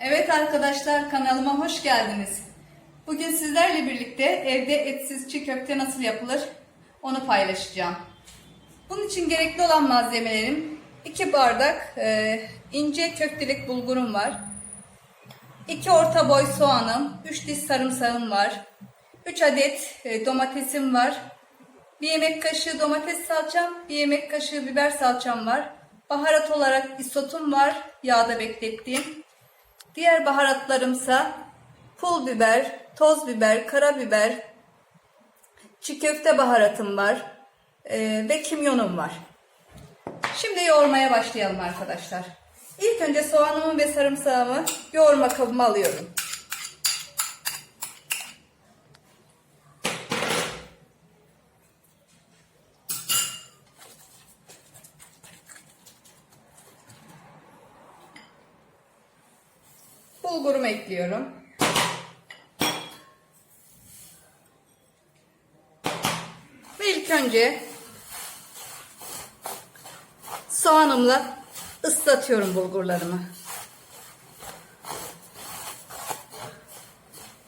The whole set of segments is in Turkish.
Evet arkadaşlar kanalıma hoş geldiniz. Bugün sizlerle birlikte evde etsiz çiğ köfte nasıl yapılır onu paylaşacağım. Bunun için gerekli olan malzemelerim 2 bardak e, ince köftelik bulgurum var. 2 orta boy soğanım, 3 diş sarımsağım var. 3 adet e, domatesim var. 1 yemek kaşığı domates salçam, 1 yemek kaşığı biber salçam var. Baharat olarak isotum var, yağda beklettiğim. Diğer baharatlarımsa pul biber, toz biber, karabiber, çiğ köfte baharatım var e, ve kimyonum var. Şimdi yoğurmaya başlayalım arkadaşlar. İlk önce soğanımı ve sarımsağımı yoğurma kabıma alıyorum. Bulgurumu ekliyorum. Ve ilk önce soğanımla ıslatıyorum bulgurlarımı.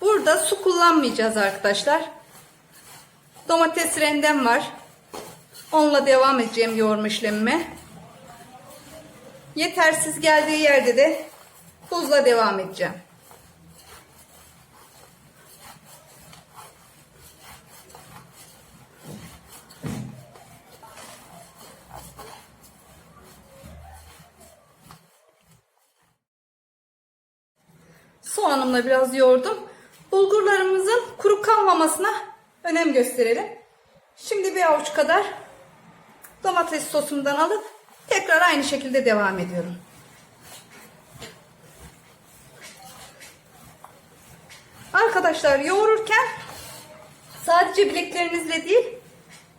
Burada su kullanmayacağız arkadaşlar. Domates rendem var. Onunla devam edeceğim yoğurma işlemime. Yetersiz geldiği yerde de tuzla devam edeceğim. Soğanımla biraz yoğurdum. Bulgurlarımızın kuru kalmamasına önem gösterelim. Şimdi bir avuç kadar domates sosumdan alıp tekrar aynı şekilde devam ediyorum. Arkadaşlar yoğururken sadece bileklerinizle değil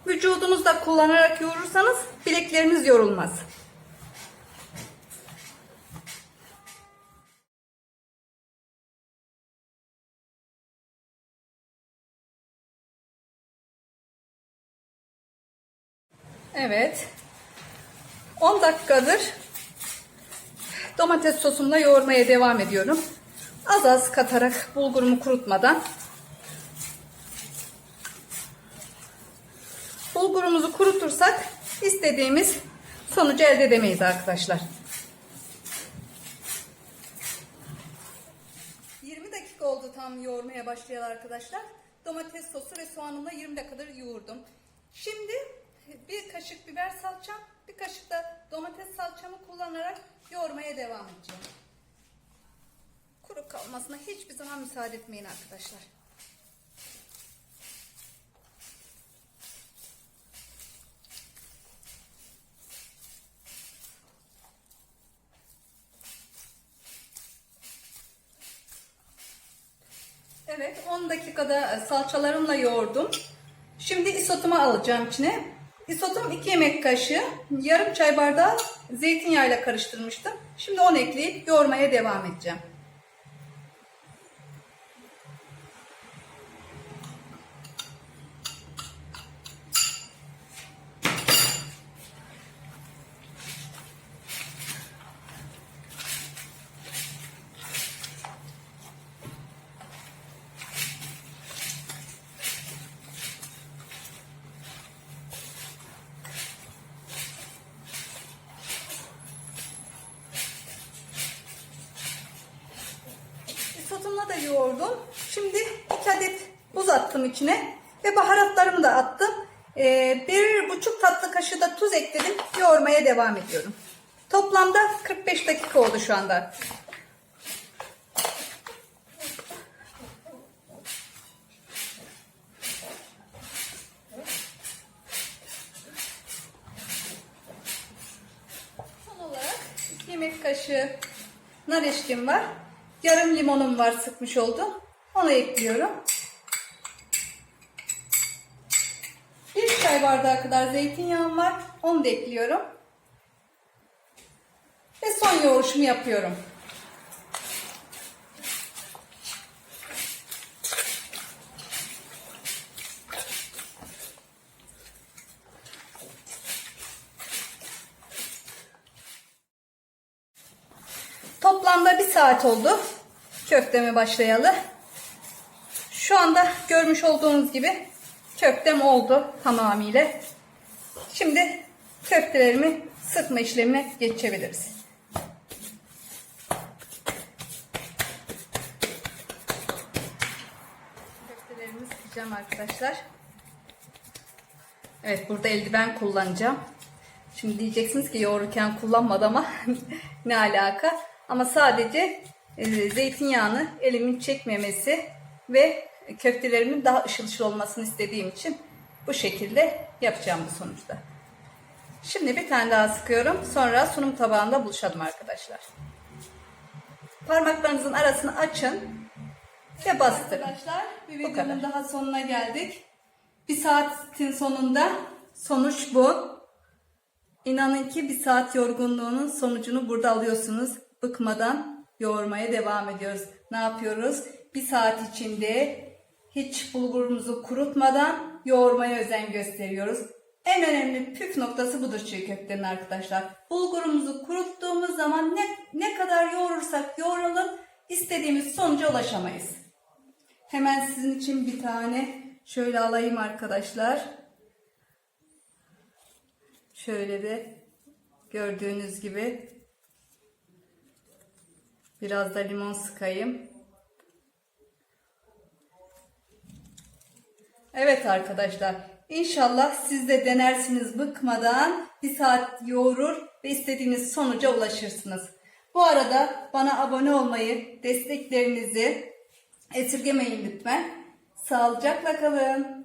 vücudunuzda kullanarak yoğurursanız bilekleriniz yorulmaz. Evet. 10 dakikadır domates sosumla yoğurmaya devam ediyorum. Az az katarak bulgurumu kurutmadan. Bulgurumuzu kurutursak istediğimiz sonucu elde edemeyiz arkadaşlar. 20 dakika oldu tam yoğurmaya başlayalı arkadaşlar. Domates sosu ve soğanımla 20 dakikadır yoğurdum. Şimdi bir kaşık biber salçam, bir kaşık da domates salçamı kullanarak yoğurmaya devam edeceğim. Kuru kalmasına hiçbir zaman müsaade etmeyin arkadaşlar. Evet 10 dakikada salçalarımla yoğurdum. Şimdi isotumu alacağım içine. Isotum 2 yemek kaşığı, yarım çay bardağı zeytinyağıyla karıştırmıştım. Şimdi onu ekleyip yoğurmaya devam edeceğim. Isotumla da yoğurdum. Şimdi 2 adet buz attım içine ve baharatlarımı da attım. Ee, bir buçuk tatlı kaşığı da tuz ekledim. Yoğurmaya devam ediyorum. Toplamda 45 dakika oldu şu anda. Son olarak 2 yemek kaşığı nar eşkim var. Yarım limonum var sıkmış oldum. Onu ekliyorum. Bir çay bardağı kadar zeytinyağım var. Onu da ekliyorum. Ve son yoğuruşumu yapıyorum. Toplamda bir saat oldu. Köfteme başlayalı. Şu anda görmüş olduğunuz gibi köftem oldu tamamıyla. Şimdi köftelerimi sıkma işlemine geçebiliriz. Köftelerimi sıkacağım arkadaşlar. Evet burada eldiven kullanacağım. Şimdi diyeceksiniz ki yoğururken kullanmadı ama ne alaka? Ama sadece e, zeytinyağını elimin çekmemesi ve köftelerimin daha ışıl ışıl olmasını istediğim için bu şekilde yapacağım bu sonuçta. Şimdi bir tane daha sıkıyorum. Sonra sunum tabağında buluşalım arkadaşlar. Parmaklarınızın arasını açın ve bastırın. Arkadaşlar bir videonun videonun daha sonuna geldik. Bir saatin sonunda sonuç bu. İnanın ki bir saat yorgunluğunun sonucunu burada alıyorsunuz. Bıkmadan yoğurmaya devam ediyoruz. Ne yapıyoruz? Bir saat içinde hiç bulgurumuzu kurutmadan yoğurmaya özen gösteriyoruz. En önemli püf noktası budur çiğ köftenin arkadaşlar. Bulgurumuzu kuruttuğumuz zaman ne, ne kadar yoğurursak yoğuralım istediğimiz sonuca ulaşamayız. Hemen sizin için bir tane şöyle alayım arkadaşlar. Şöyle de gördüğünüz gibi biraz da limon sıkayım. Evet arkadaşlar inşallah siz de denersiniz bıkmadan bir saat yoğurur ve istediğiniz sonuca ulaşırsınız. Bu arada bana abone olmayı, desteklerinizi esirgemeyin lütfen. Sağlıcakla kalın.